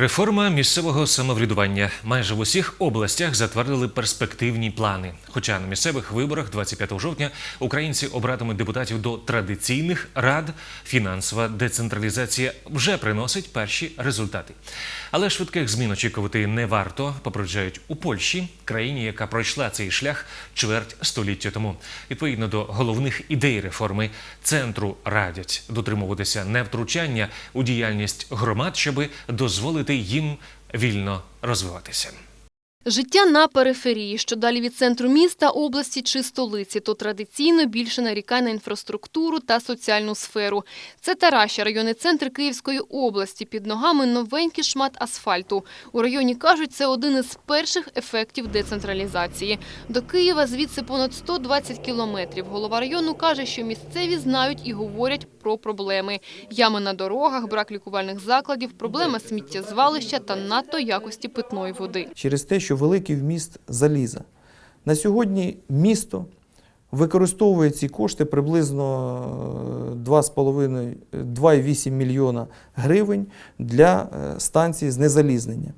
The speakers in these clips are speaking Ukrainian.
Реформа місцевого самоврядування майже в усіх областях затвердили перспективні плани. Хоча на місцевих виборах 25 жовтня українці обратимуть депутатів до традиційних рад, фінансова децентралізація вже приносить перші результати. Але швидких змін очікувати не варто, попереджають у Польщі, країні, яка пройшла цей шлях чверть століття тому. Відповідно до головних ідей реформи центру радять дотримуватися невтручання у діяльність громад, щоби дозволити їм вільно розвиватися. Життя на периферії, що далі від центру міста, області чи столиці, то традиційно більше нарікає на інфраструктуру та соціальну сферу. Це Тараща, районний центр Київської області. Під ногами новенький шмат асфальту. У районі кажуть, це один із перших ефектів децентралізації. До Києва звідси понад 120 кілометрів. Голова району каже, що місцеві знають і говорять про проблеми: ями на дорогах, брак лікувальних закладів, проблема сміттєзвалища та надто якості питної води. через те, що великий вміст заліза. На сьогодні місто використовує ці кошти приблизно е, 2,5 2,8 мільйона гривень для е, станції знезалізнення.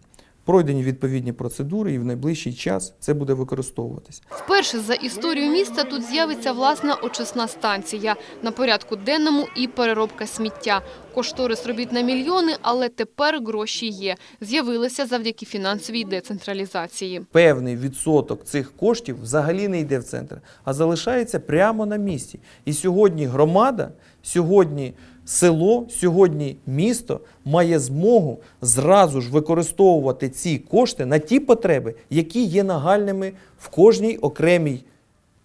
Пройдені відповідні процедури, і в найближчий час це буде використовуватись. Вперше за історію міста тут з'явиться власна очисна станція. На порядку денному і переробка сміття. Кошторис робіт на мільйони, але тепер гроші є. З'явилися завдяки фінансовій децентралізації. Певний відсоток цих коштів взагалі не йде в центр, а залишається прямо на місці. І сьогодні громада, сьогодні село, сьогодні місто має змогу зразу ж використовувати ці кошти на ті потреби, які є нагальними в кожній окремій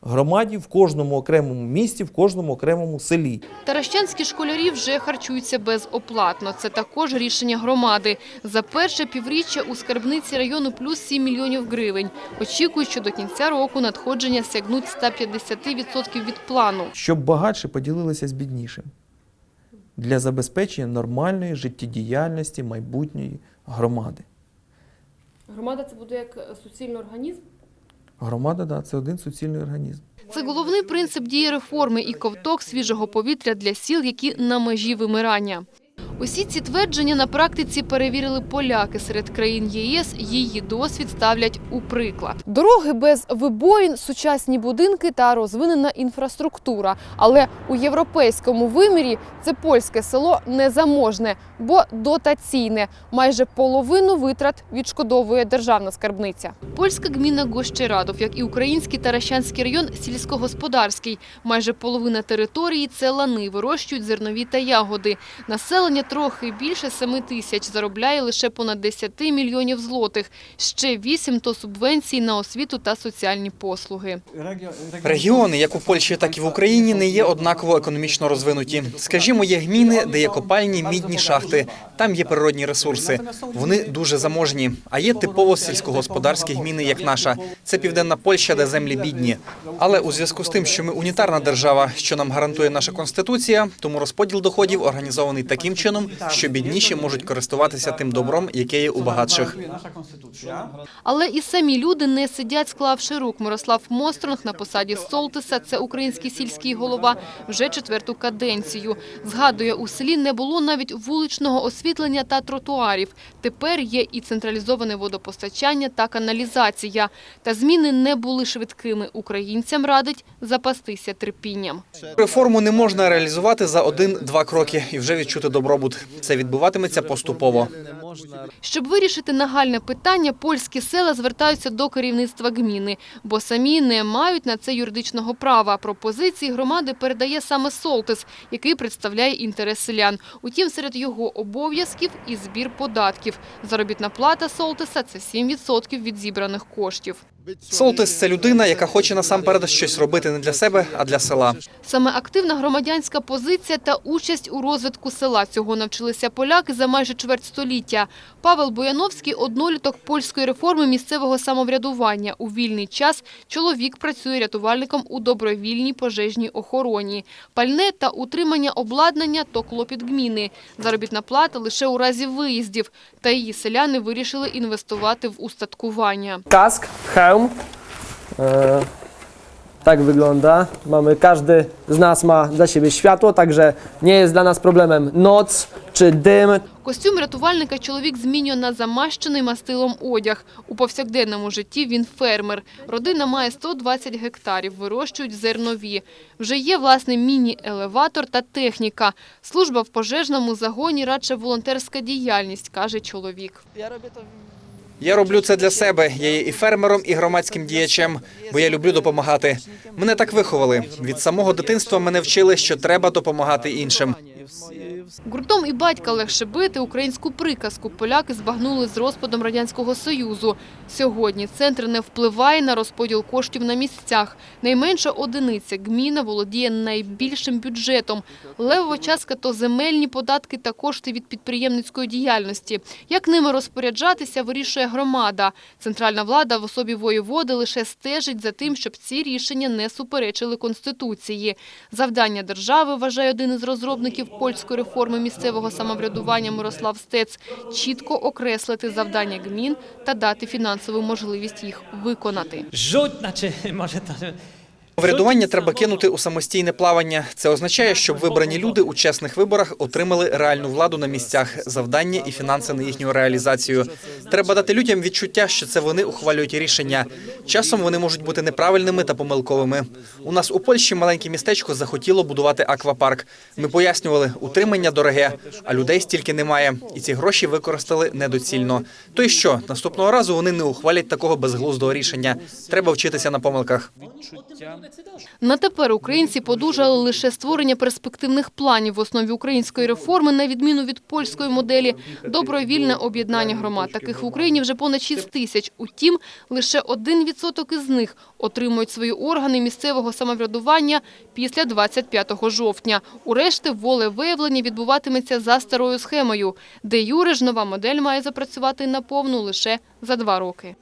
громаді, в кожному окремому місті, в кожному окремому селі. Таращанські школярі вже харчуються безоплатно. Це також рішення громади. За перше півріччя у скарбниці району плюс 7 мільйонів гривень. Очікують, що до кінця року надходження сягнуть 150% від плану. щоб багатше поділилися з біднішим для забезпечення нормальної життєдіяльності майбутньої громади. Громада це буде як суцільний організм? Громада, да, це один суцільний організм. Це головний принцип дії реформи і ковток свіжого повітря для сіл, які на межі вимирання. Усі ці твердження на практиці перевірили поляки серед країн ЄС. Її досвід ставлять у приклад. Дороги без вибоїн, сучасні будинки та розвинена інфраструктура. Але у європейському вимірі це польське село незаможне, бо дотаційне. Майже половину витрат відшкодовує державна скарбниця. Польська гміна Гощерадов, як і український Таращанський район, сільськогосподарський. Майже половина території це лани, вирощують зернові та ягоди. Населення трохи більше 7 тисяч, заробляє лише понад 10 мільйонів злотих. Ще 8 – то субвенції на освіту та соціальні послуги. Регіони, як у Польщі, так і в Україні, не є однаково економічно розвинуті. Скажімо, є гміни, де є копальні, мідні шахти. Там є природні ресурси. Вони дуже заможні. А є типово сільськогосподарські гміни, як наша. Це південна Польща, де землі бідні. Але у зв'язку з тим, що ми унітарна держава, що нам гарантує наша конституція, тому розподіл доходів організований таким чином, що бідніші можуть користуватися тим добром, яке є у багатших. Але і самі люди не сидять, склавши рук. Мирослав Мостронг на посаді Солтиса, це український сільський голова, вже четверту каденцію. Згадує, у селі не було навіть вуличного освітлення та тротуарів. Тепер є і централізоване водопостачання та каналізація. Та зміни не були швидкими. Українцям радить запастися терпінням. Реформу не можна реалізувати за один-два кроки і вже відчути добробут. Це відбуватиметься поступово. Щоб вирішити нагальне питання, польські села звертаються до керівництва гміни, бо самі не мають на це юридичного права. Пропозиції громади передає саме Солтис, який представляє інтерес селян. Утім, серед його обов'язків і збір податків. Заробітна плата Солтиса – це 7% від зібраних коштів. Солтис це людина, яка хоче насамперед щось робити не для себе, а для села. Саме активна громадянська позиція та участь у розвитку села. Цього навчилися поляки за майже чверть століття. Павел Бояновський – одноліток польської реформи місцевого самоврядування. У вільний час чоловік працює рятувальником у добровільній пожежній охороні. Пальне та утримання обладнання – то клопіт гміни. Заробітна плата лише у разі виїздів. Та її селяни вирішили інвестувати в устаткування. kask, hełm. E, tak wygląda. Mamy, każdy z nas ma dla siebie światło, także nie jest dla nas problemem noc czy dym. Костюм рятувальника чоловік змінює на замащений мастилом одяг. У повсякденному житті він фермер. Родина має 120 гектарів, вирощують зернові. Вже є власний міні-елеватор та техніка. Служба в пожежному загоні радше волонтерська діяльність, каже чоловік. Я роблю це для себе. Я є і фермером, і громадським діячем, бо я люблю допомагати. Мене так виховали. Від самого дитинства мене вчили, що треба допомагати іншим. Гуртом і батька легше бити українську приказку поляки збагнули з розпадом Радянського Союзу. Сьогодні центр не впливає на розподіл коштів на місцях. Найменша одиниця гміна володіє найбільшим бюджетом. Левова частка – то земельні податки та кошти від підприємницької діяльності. Як ними розпоряджатися, вирішує громада. Центральна влада в особі воєводи лише стежить за тим, щоб ці рішення не суперечили Конституції. Завдання держави, вважає один із розробників польської реформи місцевого самоврядування Мирослав Стец, чітко окреслити завдання гмін та дати фінансову можливість їх виконати. Rzut, наче може. Врядування треба кинути у самостійне плавання. Це означає, щоб вибрані люди у чесних виборах отримали реальну владу на місцях, завдання і фінанси на їхню реалізацію. Треба дати людям відчуття, що це вони ухвалюють рішення. Часом вони можуть бути неправильними та помилковими. У нас у Польщі маленьке містечко захотіло будувати аквапарк. Ми пояснювали, утримання дороге, а людей стільки немає, і ці гроші використали недоцільно. То й що наступного разу вони не ухвалять такого безглуздого рішення. Треба вчитися на помилках. На тепер українці подужали лише створення перспективних планів в основі української реформи, на відміну від польської моделі, добровільне об'єднання громад. Таких в Україні вже понад 6 тисяч. Утім, лише 1% із них отримують свої органи місцевого самоврядування після 25 жовтня. У решти волевиявлення відбуватиметься за старою схемою, де юре ж нова модель має запрацювати наповну лише за два роки.